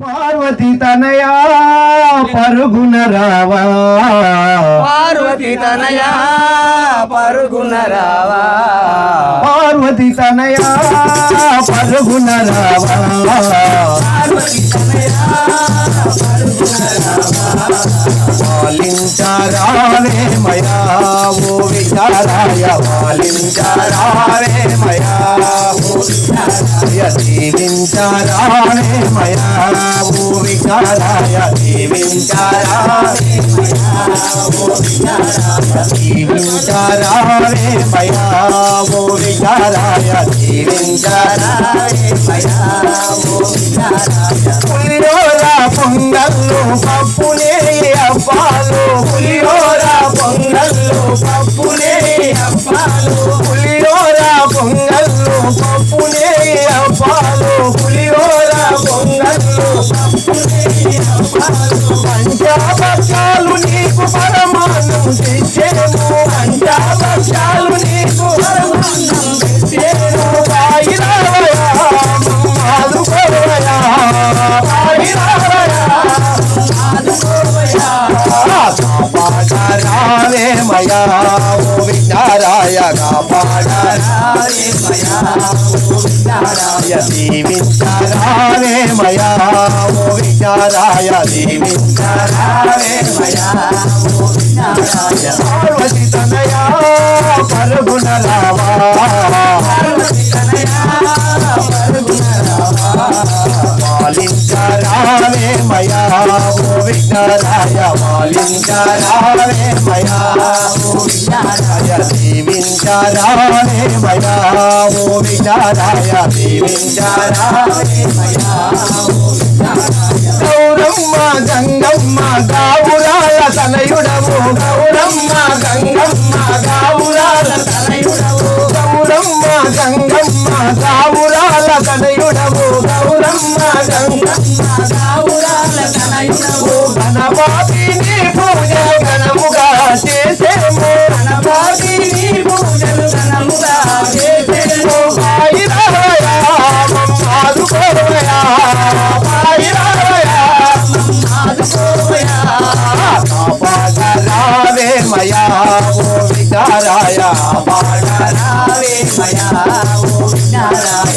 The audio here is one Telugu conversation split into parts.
పార్వతి తనయా పరుగున రావా పార్వతి తనయా పరుగున రావా పార్వతి తనయా పరుగున రావా పార్వతి తనయా వాలించారావే మయా ఓ విచారాయ వాలించారావే మయా ఓ విచారాయ దీవించారావే మయా ఓ విచారాయ దీవించారావే మయా ఓ విచారాయ మయా ఓ విచారాయ దీవించారావే మయా ఓ విచారాయ కాపాడరావే మయా ఓ విచారాయ కాపాడరావే మయా ఓ మయా ఓ విచారాయ దీవించారావే మయా రావా. మయా ఓ విఘ్నరాయ మయా ఓ విఘ్నరాయ దీవించారావే మయా ఓ విఘ్నరాయ దీవించారావే మయా గౌరమ్మ గంగమ్మ గావురాల తనయుడవు గౌరమ్మ గంగమ్మ గావురాల తనయుడవు గౌరమ్మ గంగమ్మ గావురాల తనయుడవు గౌరమ్మ గంగమ్మ గావురాల తనయుడవు గణపాతిని పూజ గణముగా చేసేము గణపాతిని పూజలు చేసేము మయా ఓ విచారాయ మయా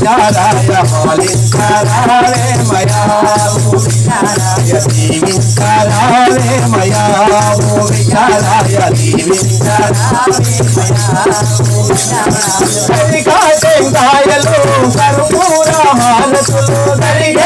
ఓ విచారాయ మయా ఓ దీవించారావే మయా ఓ దీవించారావే మయా కర్పూర హారతులు దరిగా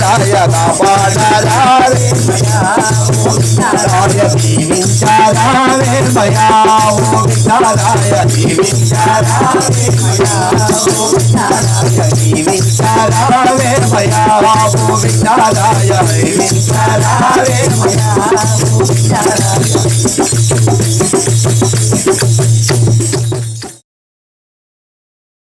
నారాయణ పాడారాయ దీవించారాయణ దీవించారాయ దీవించారాయ